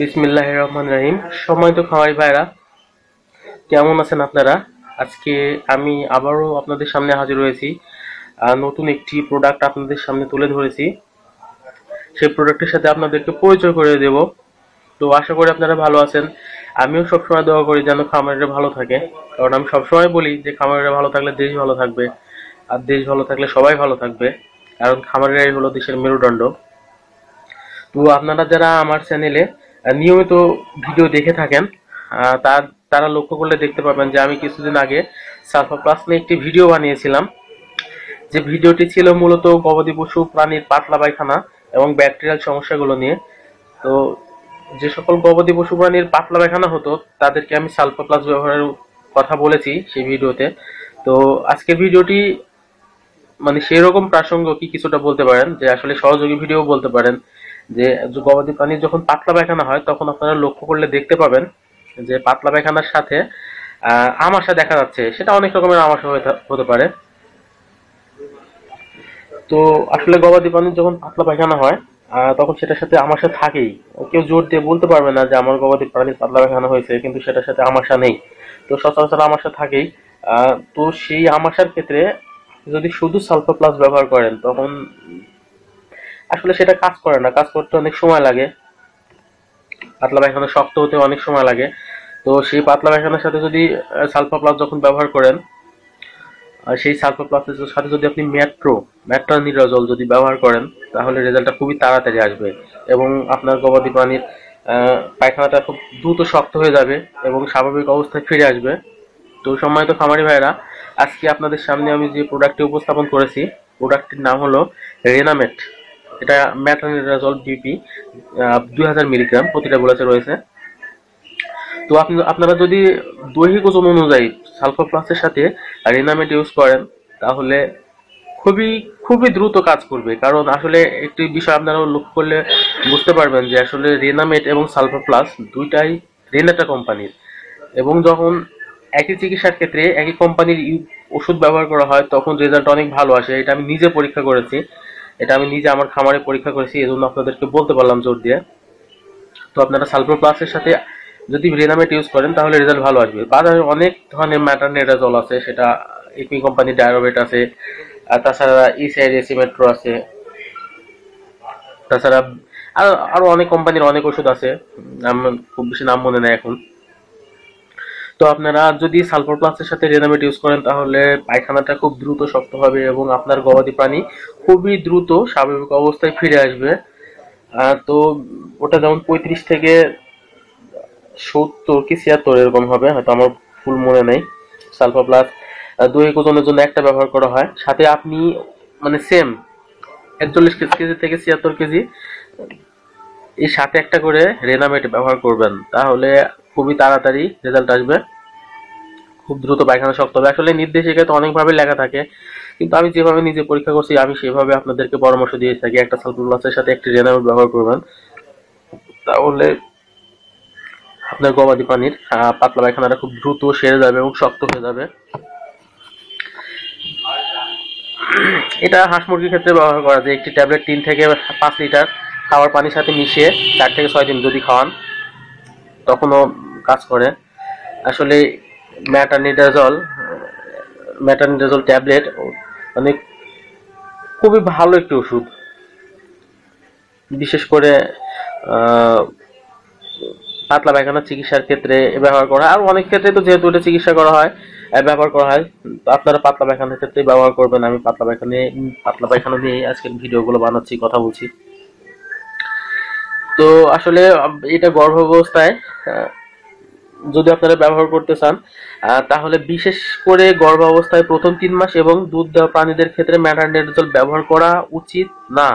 বিসমিল্লাহ রহমান রাহিম। সময় তো খাওয়াই ভাইরা। কেমন আছেন আপনারা? আজকে আমি আবারও আপনাদের সামনে হাজির হয়েছি। নতুন একটি প্রোডাক্ট আপনাদের সামনে তুলে ধরেছি। সেই প্রোডাক্টের সাথে আপনাদেরকে পরিচয় করে দেব। তো আশা করি আপনারা ভালো আছেন। আমিও সবসময় দোয়া করি যেন খামারিরা ভালো থাকে। কারণ আমি সবসময় বলি যে, খামারিরা ভালো থাকলে দেশ ভালো থাকবে। আর দেশ ভালো থাকলে সবাই ভালো থাকবে। কারণ খামারিরাই হলো দেশের মেরুদণ্ড। তো আপনারা যারা আমার চ্যানেলে নিয়মিত ভিডিও দেখে থাকেন। তার, তারা লক্ষ্য করলে দেখতে পাবেন যে আমি কিছুদিন আগে সালফা প্লাস নিয়ে একটি ভিডিও বানিয়েছিলাম। যে ভিডিওটি ছিল মূলত গবাদি পশু, প্রাণীর পাতলা পায়খানা এবং ব্যাকটেরিয়াল সমস্যাগুলো নিয়ে। তো যে সকল গবাদি পশু, প্রাণীর পাতলা পায়খানা হতো, তাদেরকে আমি সালফা প্লাস ব্যবহারের কথা বলেছি সেই ভিডিওতে তো আজকের ভিডিওটি মানে সেই রকম প্রাসঙ্গিক কিছুটা বলতে পারেন, যে আসলে সহযোগী ভিডিও বলতে পারেন। যে গবাদি প্রাণীর যখন পাতলা পায়খানা হয়, তখন আপনারা লক্ষ্য করলে দেখতে পাবেন যে পাতলা পায়খানার সাথে আমাশা দেখা যাচ্ছে। সেটা অনেক রকমের আমাশা হতে পারে। তো আসলে গবাদি প্রাণীর যখন পাতলা পায়খানা হয় তখন সেটার সাথে আমাশা থাকেই। কেউ জোর দিয়ে বলতে পারবে না যে আমার গবাদি প্রাণীর পাতলা পায়খানা হয়েছে, কিন্তু সেটার সাথে আমাশা নেই। তো সচরাচর আমাশা থাকেই। তো সেই আমাশার ক্ষেত্রে যদি শুধু সালফা প্লাস ব্যবহার করেন, তখন আসলে সেটা কাজ করে না, কাজ করতে অনেক সময় লাগে। পাতলা পায়খানা শক্ত হতে অনেক সময় লাগে। তো সেই পাতলা পায়খানার সাথে যদি সালফা প্লাস যখন ব্যবহার করেন, আর সেই সালফা প্লাসের সাথে যদি আপনি ম্যাট্রো ম্যাট্রানিডাজল যদি ব্যবহার করেন, তাহলে রেজাল্টটা খুবই তাড়াতাড়ি আসবে। এবং আপনার গবাদি প্রাণীর পায়খানাটা খুব দ্রুত শক্ত হয়ে যাবে এবং স্বাভাবিক অবস্থায় ফিরে আসবে। তো সম্মানিত খামারি ভাইরা আজকে আপনাদের সামনে আমি যে প্রোডাক্টটি উপস্থাপন করেছি প্রোডাক্টটির নাম হলো রেনামেট এটা ম্যাট্রানিডাজল বিপি দুই হাজার মিলিগ্রাম প্রতিটা গোলাতে রয়েছে। তো আপনি, আপনারা যদি দৈহিক ওজন অনুযায়ী সালফার প্লাসের সাথে রেনামেট ইউজ করেন, তাহলে খুবই খুবই দ্রুত কাজ করবে। কারণ আসলে একটি বিষয় আপনারা লক্ষ্য করলে বুঝতে পারবেন যে আসলে রেনামেট এবং সালফার প্লাস দুইটাই রেনাটা কোম্পানির এবং যখন একই চিকিৎসার ক্ষেত্রে একই কোম্পানির ওষুধ ব্যবহার করা হয়, তখন রেজাল্ট অনেক ভালো আসে। এটা আমি নিজে পরীক্ষা করেছি। এটা আমি নিজে আমার খামারে পরীক্ষা করেছি, এজন্য আপনাদেরকে বলতে পারলাম জোর দিয়ে। তো আপনারা সালফার প্লাসের সাথে যদি রেনামেট ইউজ করেন, তাহলে রেজাল্ট ভালো আসবে। বাজারে অনেক ধরনের ম্যাটারনেডাজল আছে, সেটা একমি কোম্পানির ডায়োবেট আছে, আর তাছাড়া ইসাইড এসিমেট্রো আছে। তাছাড়া আরও আরও অনেক কোম্পানির অনেক ওষুধ আছে আমার খুব বেশি নাম মনে নেয় এখন। তো আপনারা যদি সালফার প্লাসের সাথে রেনামেট ইউজ করেন, তাহলে পায়খানাটা খুব দ্রুত শক্ত হবে এবং আপনার গবাদি প্রাণী খুবই দ্রুত স্বাভাবিক অবস্থায় ফিরে আসবে। তো ওটা যেমন পঁয়ত্রিশ থেকে সত্তর কি ছিয়াত্তর এরকম হবে, হয়তো আমার ফুল মনে নেই। সালফা প্লাস দৈহিক ওজনের জন্য একটা ব্যবহার করা হয়। সাথে আপনি মানে সেম একচল্লিশ কেজি থেকে ছিয়াত্তর কেজি, এই সাথে একটা করে রেনামেট ব্যবহার করবেন। তাহলে খুবই তাড়াতাড়ি রেজাল্ট আসবে। খুব দ্রুত পায়খানা শক্ত হবে। আসলে নির্দেশিকায় তো অনেকভাবে লেখা থাকে, কিন্তু আমি যেভাবে নিজে পরীক্ষা করছি, আমি সেভাবে আপনাদেরকে পরামর্শ দিয়ে থাকি। একটা সালফার প্লাসের সাথে একটি রেনামেট ব্যবহার করবেন। তাহলে আপনার গবাদি পানির পাতলা পায়খানাটা খুব দ্রুত সেরে যাবে এবং শক্ত হয়ে যাবে। এটা হাঁস মুরগির ক্ষেত্রে ব্যবহার করা যায়। একটি ট্যাবলেট তিন থেকে পাঁচ লিটার খাওয়ার পানির সাথে মিশিয়ে চার থেকে ছয় দিন যদি খাওয়ান, তখনও কাজ করে। আসলে ম্যাটানিডাজল ম্যাটানিডাজল ট্যাবলেট মানে খুবই ভালো একটি ওষুধ। বিশেষ করে পাতলা পায়খানা চিকিৎসার ক্ষেত্রে ব্যবহার করা হয়। আর অনেক ক্ষেত্রে তো যেহেতু এটা চিকিৎসা করা হয় ব্যবহার করা হয়, আপনারা পাতলা পায়খানার ক্ষেত্রে ব্যবহার করবেন। আমি পাতলা পায়খানা পাতলা পায়খানা নিয়ে আজকের ভিডিওগুলো বানাচ্ছি, কথা বলছি। তো আসলে এটা গর্ভাবস্থায় যদি আপনারা ব্যবহার করতে চান তাহলে বিশেষ করে গর্ভাবস্থায় প্রথম তিন মাস এবং দুধ দেওয়া প্রাণীদের ক্ষেত্রে ম্যাটারনেটজল ব্যবহার করা উচিত না।